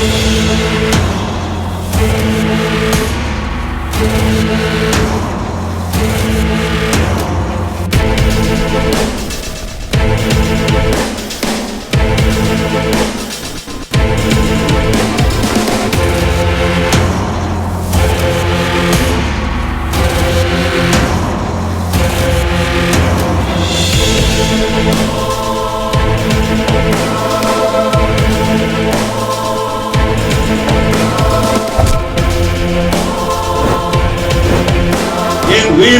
We'll be right.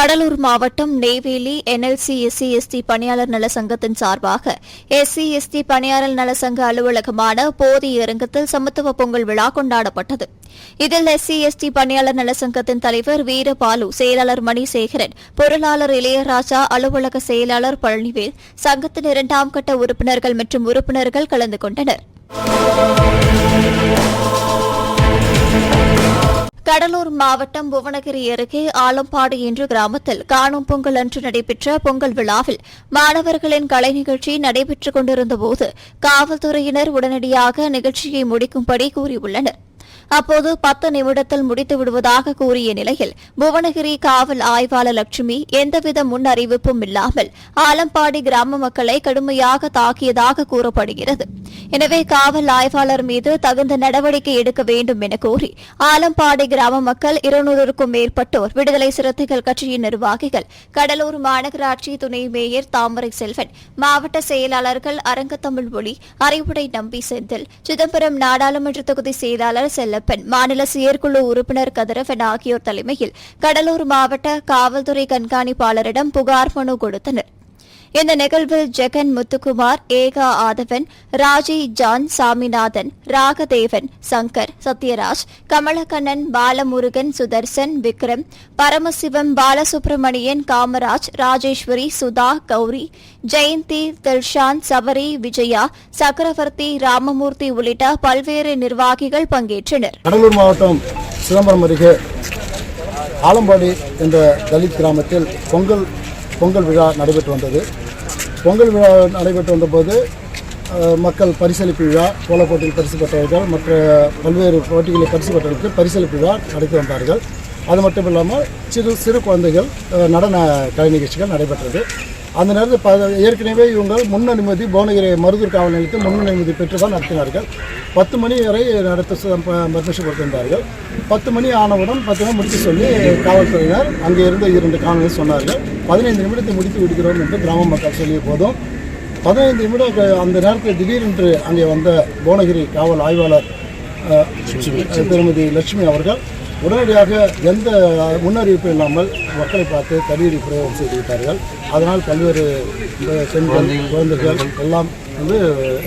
Cuddalore மாவட்டம் Neyveli NLC SC ST பணியாளர் நல சங்கத்தின் சார்பாக எஸ்சி எஸ்டி பணியாளர் நல சங்க அலுவலகமான போதிய அரங்கத்தில் சமத்துவ பொங்கல் விழா கொண்டாடப்பட்டது. இதில் எஸ்சி எஸ்டி பணியாளர் நல சங்கத்தின் தலைவர் வீரபாலு செயலாளர் மணிசேகரன் பொருளாளர் இளையராஜா அலுவலக செயலாளர் பழனிவேல் சங்கத்தின் இரண்டாம் கட்ட உறுப்பினர்கள் மற்றும் உறுப்பினர்கள் கலந்து கொண்டனர். கடலூர் மாவட்டம் புவனகிரி அருகே ஆலம்பாடு என்ற கிராமத்தில் காணும் பொங்கல் அன்று நடைபெற்ற பொங்கல் விழாவில் மாணவர்களின் கலை நிகழ்ச்சி நடைபெற்றுக் கொண்டிருந்தபோது காவல்துறையினர் உடனடியாக நிகழ்ச்சியை முடிக்கும்படி கூறியுள்ளனர். அப்போது பத்து நிமிடத்தில் முடித்து விடுவதாக கூறிய நிலையில் புவனகிரி காவல் ஆய்வாளர் லட்சுமி எந்தவித முன் அறிவிப்பும் இல்லாமல் ஆலம்பாடி கிராம மக்களை கடுமையாக தாக்கியதாக கூறப்படுகிறது. எனவே காவல் ஆய்வாளர் மீது தகுந்த நடவடிக்கை எடுக்க வேண்டும் என கோரி ஆலம்பாடி கிராம மக்கள் இருநூறுக்கும் மேற்பட்டோர் விடுதலை சிறுத்தைகள் கட்சியின் நிர்வாகிகள் கடலூர் மாநகராட்சி துணை மேயர் தாமரை செல்வன் மாவட்ட செயலாளர்கள் அரங்கத்தமிழ் ஒளி அறிவுடை நம்பி செந்தில் சிதம்பரம் நாடாளுமன்ற தொகுதி செயலாளர் கண்ணப்பன் மாநில செயற்குழு உறுப்பினர் கதிரவன் ஆகியோர் தலைமையில் கடலூர் மாவட்ட காவல்துறை கண்காணிப்பாளரிடம் புகார் மனு கொடுத்தனர். இந்த நிகழ்வில் ஜெகன் முத்துக்குமார் ஏகா ஆதவன் ராஜி ஜான் சாமிநாதன் ராகதேவன் சங்கர் சத்யராஜ் கமலக்கண்ணன் பாலமுருகன் சுதர்சன் விக்ரம் பரமசிவம் பாலசுப்ரமணியன் காமராஜ் ராஜேஸ்வரி சுதா கௌரி ஜெயந்தி தில்ஷான் சபரி விஜயா சக்கரவர்த்தி ராமமூர்த்தி உள்ளிட்ட பல்வேறு நிர்வாகிகள் பங்கேற்றனர். கடலூர் மாவட்டம் சிதம்பரம் அருகே ஆலம்பாடி என்ற தலித் கிராமத்தில் பொங்கல் பொங்கல் விழா நடைபெற்று வந்தது. பொங்கல் விழா நடைபெற்று வந்தபோது மக்கள் பரிசளிப்பு விழா கோல போட்டியில் பரிசு பெற்றவர்கள் மற்ற பல்வேறு போட்டிகளில் பரிசு பெற்றவர்களுக்கு பரிசளிப்பு விழா நடத்தி வந்தார்கள். அது மட்டும் இல்லாமல் சிறு சிறு குழந்தைகள் நடன கலை நிகழ்ச்சிகள் நடைபெற்றது. அந்த நேரத்தில் ப ஏற்கனவே இவங்க முன் அனுமதி புவனகிரி மருதூர் காவல் நிலையத்தில் முன் அனுமதி பெற்று தான் நடத்தினார்கள். பத்து மணி வரை நடத்த பர்மிஷன் கொடுத்திருந்தார்கள். பத்து மணி ஆனவுடன் பத்து மணி முடித்து சொல்லி காவல்துறையினர் அங்கே இருந்த இரண்டு காவலர்கள் சொன்னார்கள். பதினைந்து நிமிடத்தை முடித்து விடுகிறோம் என்று கிராம மக்கள் சொல்லிய போதும். பதினைந்து நிமிடம் அந்த நேரத்தில் திடீரென்று அங்கே வந்த புவனகிரி காவல் ஆய்வாளர் திருமதி லட்சுமி அவர்கள் உடனடியாக எந்த முன்னறிவிப்பு இல்லாமல் மக்களை பார்த்து தடியடி பிரயோகம் செய்து விட்டார்கள். அதனால் பல்வேறு பெண்கள் குழந்தைகள் எல்லாம் வந்து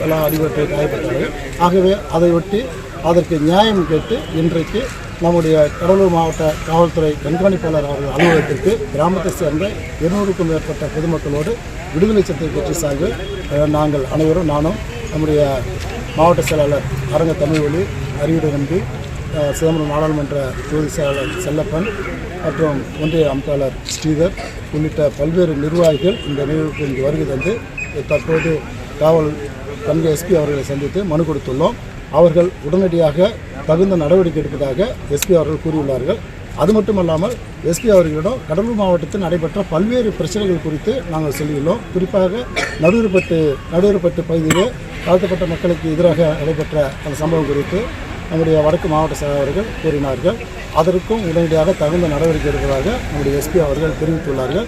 எல்லாம் அடிபட்டு காயப்பட்டார்கள். ஆகவே அதை ஒட்டி அதற்கு நியாயம் கேட்டு இன்றைக்கு நம்முடைய கடலூர் மாவட்ட காவல்துறை கண்காணிப்பாளர் அவர்கள் அலுவலகத்திற்கு கிராமத்தை சேர்ந்த இருநூறுக்கும் மேற்பட்ட பொதுமக்களோடு விடுதலை சிறுத்தை கட்சி சார்பில் நாங்கள் அனைவரும் நானும் நம்முடைய மாவட்ட செயலாளர் அரங்க தமிழ்வழி அறிவுரை நம்பி சிதம்பரம் நாடாளுமன்ற தொகுதி செயலாளர் செல்லப்பன் மற்றும் ஒன்றிய அமைப்பாளர் ஸ்ரீதர் உள்ளிட்ட பல்வேறு நிர்வாகிகள் இந்த நிகழ்வுக்கு இங்கு வருகை தந்து தற்போது காவல் தங்க எஸ்பி அவர்களை சந்தித்து மனு கொடுத்துள்ளோம். அவர்கள் உடனடியாக தகுந்த நடவடிக்கை எடுப்பதாக எஸ்பி அவர்கள் கூறியுள்ளார்கள். அது மட்டுமல்லாமல் எஸ்பி அவர்களிடம் கடலூர் மாவட்டத்தில் நடைபெற்ற பல்வேறு பிரச்சனைகள் குறித்து நாங்கள் சொல்லியுள்ளோம். குறிப்பாக நடுவர்பட்டு நடுவர்பட்டு பகுதியிலே தாழ்த்தப்பட்ட மக்களுக்கு எதிராக நடைபெற்ற அந்த சம்பவம் குறித்து நம்முடைய வடக்கு மாவட்ட செயலாளர்கள் அவர்கள் கூறினார்கள். அதற்கும் உடனடியாக தகுந்த நடவடிக்கை எடுப்பதாக நம்முடைய எஸ்பி அவர்கள் தெரிவித்துள்ளார்கள்.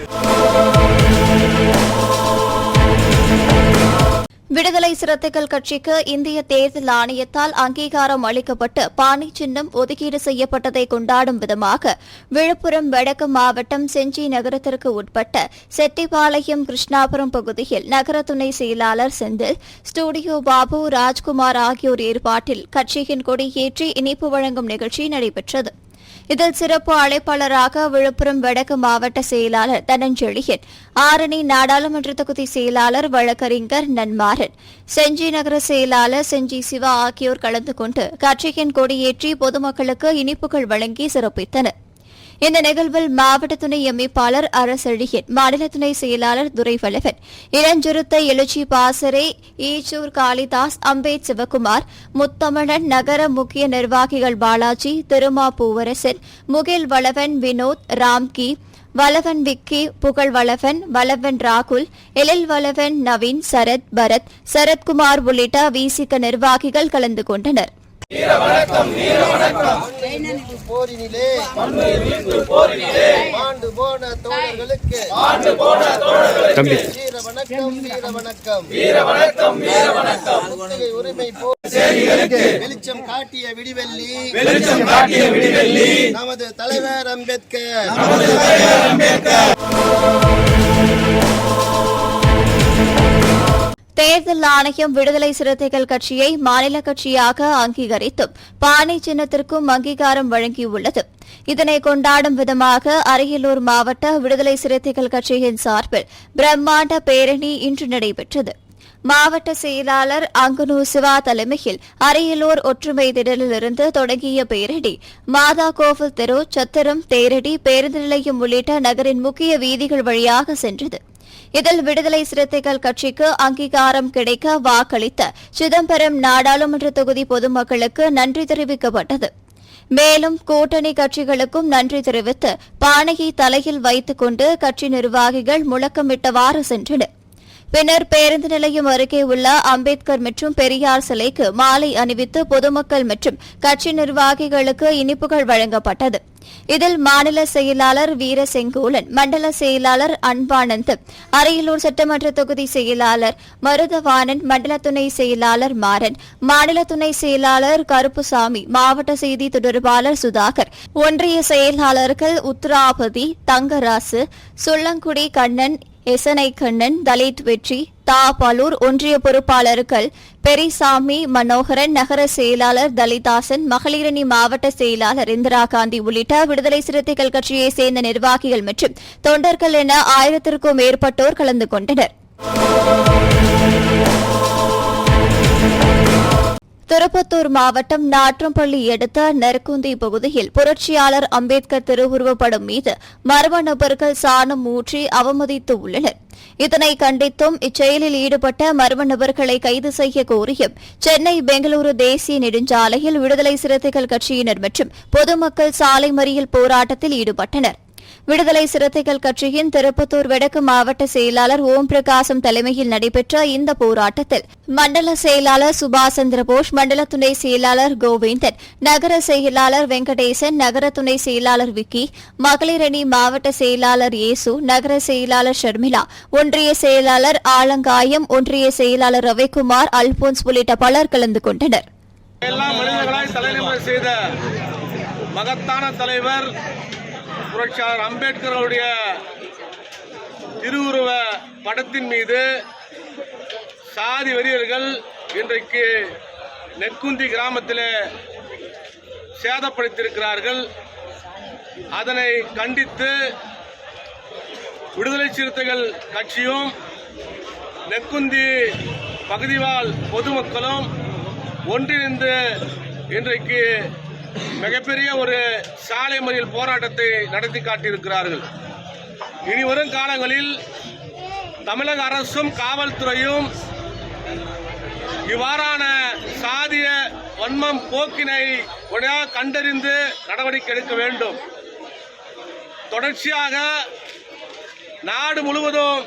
விடுதலை சிறுத்தைகள் கட்சிக்கு இந்திய தேர்தல் ஆணையத்தால் அங்கீகாரம் அளிக்கப்பட்டு பானை சின்னம் ஒதுக்கீடு செய்யப்பட்டதை கொண்டாடும் விதமாக விழுப்புரம் வடக்கு மாவட்டம் செஞ்சி நகரத்திற்கு உட்பட்ட செட்டிபாளையம் கிருஷ்ணாபுரம் பகுதியில் நகர துணை செயலாளர் செந்தில் ஸ்டுடியோ பாபு ராஜ்குமார் ஆகியோர் ஏற்பாட்டில் கட்சியின் கொடியேற்றி இனிப்பு வழங்கும் நிகழ்ச்சி நடைபெற்றது. இதில் சிறப்பு அழைப்பாளராக விழுப்புரம் வடக்கு மாவட்ட செயலாளர் தனஞ்செழியன் ஆரணி நாடாளுமன்ற தொகுதி செயலாளர் வழக்கறிஞர் நன்மாறன் செஞ்சி நகர செயலாளர் செஞ்சி சிவா ஆகியோர் கலந்து கொண்டு கட்சியின் கொடியேற்றி பொதுமக்களுக்கு இனிப்புகள் வழங்கி சிறப்பித்தனர். இந்த நிகழ்வில் மாவட்ட துணை அமைப்பாளர் அரசழியன் மாநில துணை செயலாளர் துரைவளவன் இளஞ்சுருத்த எழுச்சி பாசரே ஈச்சூர் காளிதாஸ் அம்பேத் சிவகுமார் முத்தமிழன் நகர முக்கிய நிர்வாகிகள் பாலாஜி திருமா பூவரசன் முகில் வளவன் வினோத் ராம்கி வளவன் விக்கி புகழ் வளவன் வளவன் ராகுல் எழில் வளவன் நவீன் சரத் பரத் சரத்குமார் உள்ளிட்ட விசிக நிர்வாகிகள் கலந்து கொண்டனர் மண்ணுயிர்ப்பு போரினிலே மாண்டு போன தோழர்களுக்கு வீர வணக்கம் வீர வணக்கம் வீர வணக்கம் முற்றுகை உரிமை போர் வெளிச்சம் காட்டிய விடிவெள்ளி. வெளிச்சம் காட்டிய விடிவெள்ளி. நமது தலைவர் அம்பேத்கர். தேர்தல் ஆணையம் விடுதலை சிறுத்தைகள் கட்சியை மாநில கட்சியாக அங்கீகரித்தும் பானை சின்னத்திற்கும் அங்கீகாரம் வழங்கியுள்ளது. இதனை கொண்டாடும் விதமாக அரியலூர் மாவட்ட விடுதலை சிறுத்தைகள் கட்சியின் சார்பில் பிரம்மாண்ட பேரணி இன்று நடைபெற்றது. மாவட்ட செயலாளர் அங்குனு சிவா தலைமையில் அரியலூர் ஒற்றுமை திடலிலிருந்து தொடங்கிய பேரடி மாதா கோவில் தெரு சத்திரம் தேரடி பேருந்து நிலையம் உள்ளிட்ட நகரின் முக்கிய வீதிகள் வழியாக சென்றது. இதில் விடுதலை சிறுத்தைகள் கட்சிக்கு அங்கீகாரம் கிடைக்க வாக்களித்த சிதம்பரம் நாடாளுமன்ற தொகுதி பொதுமக்களுக்கு நன்றி தெரிவிக்கப்பட்டது. மேலும் கூட்டணி கட்சிகளுக்கும் நன்றி தெரிவித்து பானையை தலையில் வைத்துக் கொண்டு கட்சி நிர்வாகிகள் முழக்கமிட்டவாறு சென்றனர். பின்னர் பேருந்து நிலையம் அருகே உள்ள அம்பேத்கர் மற்றும் பெரியார் சிலைக்கு மாலை அணிவித்து பொதுமக்கள் மற்றும் கட்சி நிர்வாகிகளுக்கு இனிப்புகள் வழங்கப்பட்டது. இதில் மாநில செயலாளர் வீர செங்கோலன் மண்டல செயலாளர் அன்பானந்த் அரியலூர் சட்டமன்ற தொகுதி செயலாளர் மருதவாணன் மண்டல துணை செயலாளர் மாறன் மாநில துணை செயலாளர் கருப்புசாமி மாவட்ட செய்தி தொடர்பாளர் சுதாகர் ஒன்றிய செயலாளர்கள் உத்ராபதி தங்கராசு சுள்ளங்குடி கண்ணன் எசனை கண்ணன் தலித் வெற்றி தா பலூர் ஒன்றிய பொறுப்பாளர்கள் பெரிசாமி மனோகரன் நகர செயலாளர் தலிதாசன் மகளிரணி மாவட்ட செயலாளர் இந்திரா காந்தி உள்ளிட்ட விடுதலை சிறுத்தைகள் கட்சியைச் சேர்ந்த நிர்வாகிகள் மற்றும் தொண்டர்கள் என ஆயிரத்திற்கும் மேற்பட்டோர் கலந்து கொண்டனர். திருப்பத்தூர் மாவட்டம் நாற்றம்பள்ளி அடுத்த நெற்குந்தி பகுதியில் புரட்சியாளர் அம்பேத்கர் திருவுருவப்படம் மீது மர்ம நபர்கள் சாணம் ஊற்றி அவமதித்து உள்ளனர். இதனை கண்டித்தும் இச்செயலில் ஈடுபட்ட மர்ம நபர்களை கைது செய்ய கோரியும் சென்னை பெங்களூரு தேசிய நெடுஞ்சாலையில் விடுதலை சிறுத்தைகள் கட்சியினர் மற்றும் பொதுமக்கள் சாலை மறியல் போராட்டத்தில் ஈடுபட்டனர். விடுதலை சிறுத்தைகள் கட்சியின் திருப்பத்தூர் வடக்கு மாவட்ட செயலாளர் ஓம் பிரகாசம் தலைமையில் நடைபெற்ற இந்த போராட்டத்தில் மண்டல செயலாளர் சுபாஷ் சந்திரபோஸ் மண்டல துணை செயலாளர் கோவிந்தன் நகர செயலாளர் வெங்கடேசன் நகர துணை செயலாளர் விக்கி மகளிர் அணி மாவட்ட செயலாளர் இயேசு நகர செயலாளர் ஷர்மிளா ஒன்றிய செயலாளர் ஆலங்காயம் ஒன்றிய செயலாளர் ரவிக்குமார் அல்போன்ஸ் உள்ளிட்ட பலர் கலந்து கொண்டனர். மகத்தான தலைவர் புரட்சியாளர் அம்பேத்கர் அவருடைய திருவுருவ படத்தின் மீது சாதி வெறியர்கள் இன்றைக்கு நெற்குந்தி கிராமத்தில் சேதப்படுத்தியிருக்கிறார்கள். அதனை கண்டித்து விடுதலை சிறுத்தைகள் கட்சியும் நெற்குந்தி பகுதிவாழ் பொதுமக்களும் ஒன்றிணைந்து இன்றைக்கு மிகப்பெரிய ஒரு சாலை மறியல் போராட்டத்தை நடத்தி காட்டியிருக்கிறார்கள். இனி வரும் காலங்களில் தமிழக அரசும் காவல்துறையும் இவ்வாறான சாதிய வன்மம் போக்கினை உடனே கண்டறிந்து நடவடிக்கை எடுக்க வேண்டும். தொடர்ச்சியாக நாடு முழுவதும்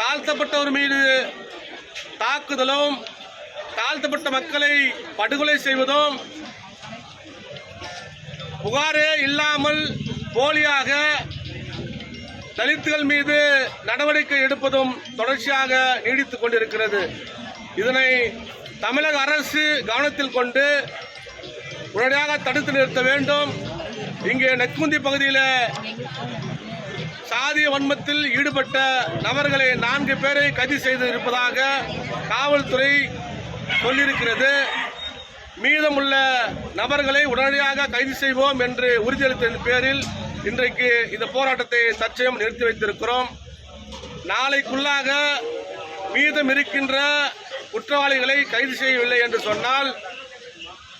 தாழ்த்தப்பட்டவர் மீது தாக்குதலும் தாழ்த்தப்பட்ட மக்களை படுகொலை செய்வதும் புகாரே இல்லாமல் போலியாக தலித்துகள் மீது நடவடிக்கை எடுப்பதும் தொடர்ச்சியாக நீடித்துக் கொண்டிருக்கிறது. இதனை தமிழக அரசு கவனத்தில் கொண்டு உடனடியாக தடுத்து நிறுத்த வேண்டும். இங்கே நெக்குந்தி பகுதியில் சாதிய வன்மத்தில் ஈடுபட்ட நபர்களை நான்கு பேரை கைது செய்து இருப்பதாக காவல்துறை சொல்லியிருக்கிறது. மீதமுள்ள நபர்களை உடனடியாக கைது செய்வோம் என்று உறுதியளித்ததன் பேரில் இன்றைக்கு இந்த போராட்டத்தை தற்சயம் நிறுத்தி வைத்திருக்கிறோம். நாளைக்குள்ளாக மீதம் இருக்கின்ற குற்றவாளிகளை கைது செய்யவில்லை என்று சொன்னால்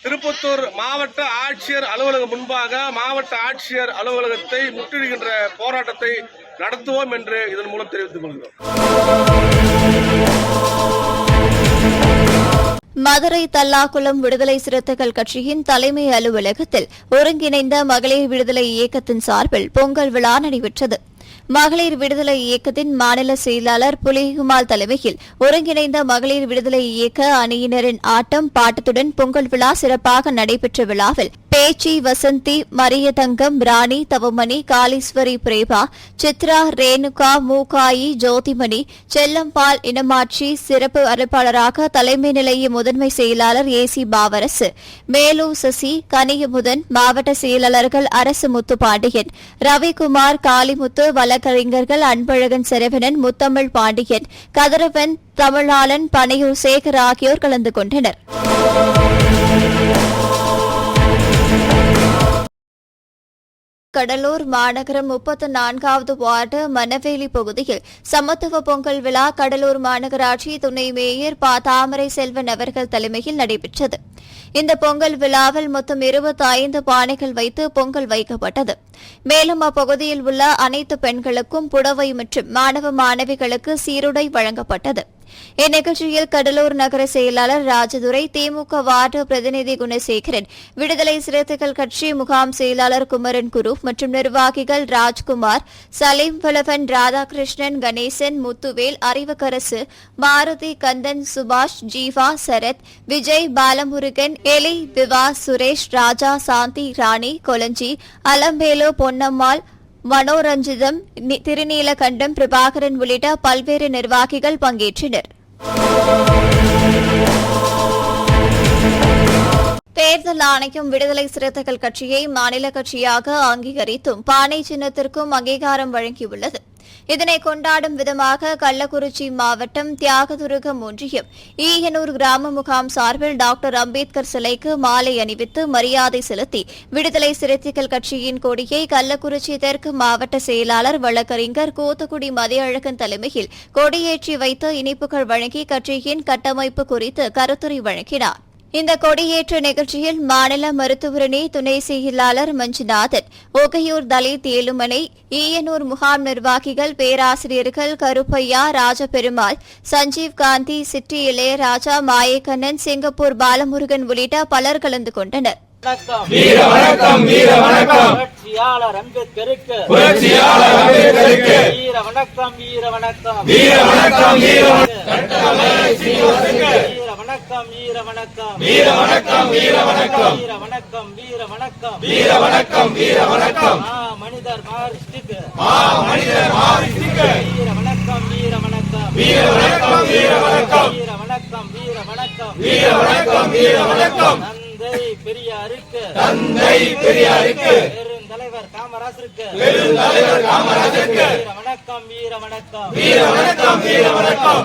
திருப்பத்தூர் மாவட்ட ஆட்சியர் அலுவலகம் முன்பாக மாவட்ட ஆட்சியர் அலுவலகத்தை முற்றிடுகின்ற போராட்டத்தை நடத்துவோம் என்று இதன் மூலம் தெரிவித்துக் கொள்கிறோம். மதுரை தல்லாக்குளம் விடுதலை சிறுத்தைகள் கட்சியின் தலைமை அலுவலகத்தில் ஒருங்கிணைந்த மகளிர் விடுதலை இயக்கத்தின் சார்பில் பொங்கல் விழா நடைபெற்றது. மகளிர் விடுதலை இயக்கத்தின் மாநில செயலாளர் புலிகுமால் தலைமையில் ஒருங்கிணைந்த மகளிர் விடுதலை இயக்க அணியினரின் ஆட்டம் பாட்டத்துடன் பொங்கல் விழா சிறப்பாக நடைபெற்ற விழாவில் பேச்சி வசந்தி மரியதங்கம் ராணி தவமணி காளீஸ்வரி பிரேபா சித்ரா ரேணுகா மூகாயி ஜோதிமணி செல்லம்பால் இனமாட்சி சிறப்பு அழைப்பாளராக தலைமை நிலைய முதன்மை செயலாளர் ஏ சி பாவரசு மேலூர் சசி கனியமுதன் மாவட்ட செயலாளர்கள் அரசு முத்துப்பாண்டியன் ரவிக்குமார் காளிமுத்து வழக்கறிஞர்கள் அன்பழகன் செரவணன் முத்தமிழ் பாண்டியன் கதிரவன் தமிழாளன் பனையூர் சேகர் ஆகியோர் கலந்து கொண்டனர். கடலூர் மாநகரம் முப்பத்து நான்காவது வார்டு மணவேலி பகுதியில் சமத்துவ பொங்கல் விழா கடலூர் மாநகராட்சி துணை மேயர் ப. தாமரை செல்வன் அவர்கள் தலைமையில் நடைபெற்றது. இந்த பொங்கல் விழாவில் மொத்தம் இருபத்தி ஐந்து பானைகள் வைத்து பொங்கல் வைக்கப்பட்டது. மேலும் அப்பகுதியில் உள்ள அனைத்து பெண்களுக்கும் புடவை மற்றும் மாணவ மாணவிகளுக்கு சீருடை வழங்கப்பட்டது. இந்நிகழ்ச்சியில் கடலூர் நகர செயலாளர் ராஜதுரை திமுக வார்டு பிரதிநிதி குணசேகரன் விடுதலை சிறுத்தைகள் கட்சி முகாம் செயலாளர் குமரன் குரு மற்றும் நிர்வாகிகள் ராஜ்குமார் சலீம் வலவன் ராதாகிருஷ்ணன் கணேசன் முத்துவேல் அறிவக்கரசு மாருதி கந்தன் சுபாஷ் ஜீவா சரத் விஜய் பாலமுருகன் எலி விவா சுரேஷ் ராஜா சாந்தி ராணி கொலஞ்சி அலம்பேலு பொன்னம்மாள் மனோரஞ்சிதம் திருநீலகண்டம் பிரபாகரன் உள்ளிட்ட பல்வேறு நிர்வாகிகள் பங்கேற்றனர். தேர்தல் ஆணையம் விடுதலை சிறுத்தைகள் கட்சியை மாநில கட்சியாக அங்கீகரித்தும் பானை சின்னத்திற்கும் அங்கீகாரம் வழங்கியுள்ளது. இதனை கொண்டாடும் விதமாக கள்ளக்குறிச்சி மாவட்டம் தியாகதுருகம் ஒன்றியம் ஈயனூர் கிராம முகாம் சார்பில் டாக்டர் அம்பேத்கர் சிலைக்கு மாலை அணிவித்து மரியாதை செலுத்தி விடுதலை சிறுத்தைகள் கட்சியின் கொடியை கள்ளக்குறிச்சி தெற்கு மாவட்ட செயலாளர் வழக்கறிஞர் கோத்துக்குடி மதியழகன் தலைமையில் கொடியேற்றி வைத்து இனிப்புகள் வழங்கி கட்சியின் கட்டமைப்பு குறித்து கருத்துரை வழங்கினார். இந்த கொடியேற்ற நிகழ்ச்சியில் மாநில மருத்துவரணி துணை செயலாளர் மஞ்சுநாதன் ஒகையூர் தலித் ஏழுமலை ஈயனூர் முகாம் நிர்வாகிகள் பேராசிரியர்கள் கருப்பையா ராஜபெருமாள் சஞ்சீவ் காந்தி சிட்டி இளையராஜா மாயக்கண்ணன் சிங்கப்பூர் பாலமுருகன் உள்ளிட்ட பலர் கலந்து கொண்டனர். வணக்கம். வீர வணக்கம் வீர வணக்கம். புரட்சியாளர் அம்பேத்கருக்கு. புரட்சியாளர் அம்பேத்கருக்கு. வீர வணக்கம் வீர வணக்கம். வீர வணக்கம் வீர வீர வணக்கம் வீர வணக்கம் வீர வணக்கம் வீர வணக்கம் வீர வணக்கம் வீர வணக்கம் வீர வணக்கம் வீர வணக்கம் மனிதர் மாரிஸ்டுக்கு மனிதர் மாறிக்கு வீர வணக்கம் வீர வணக்கம் வீர வணக்கம் வீர வணக்கம் வீர வணக்கம் வீர வணக்கம் வீர வணக்கம் வீர வணக்கம் தந்தை பெரியாருக்கு தந்தை பெரியாருக்கு பெருந்தலைவர் காமராசருக்கு பெருந்தலைவர் காமராஜருக்கு வீர வணக்கம் வீர வணக்கம் வீர வணக்கம் வீர வணக்கம்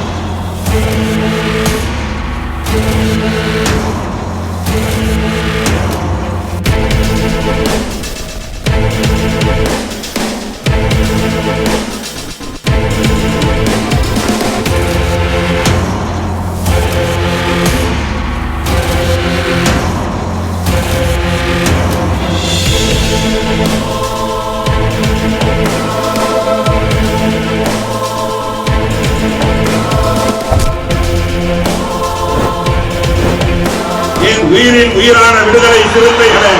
சீரான விடுதலை சிறுத்தைகளை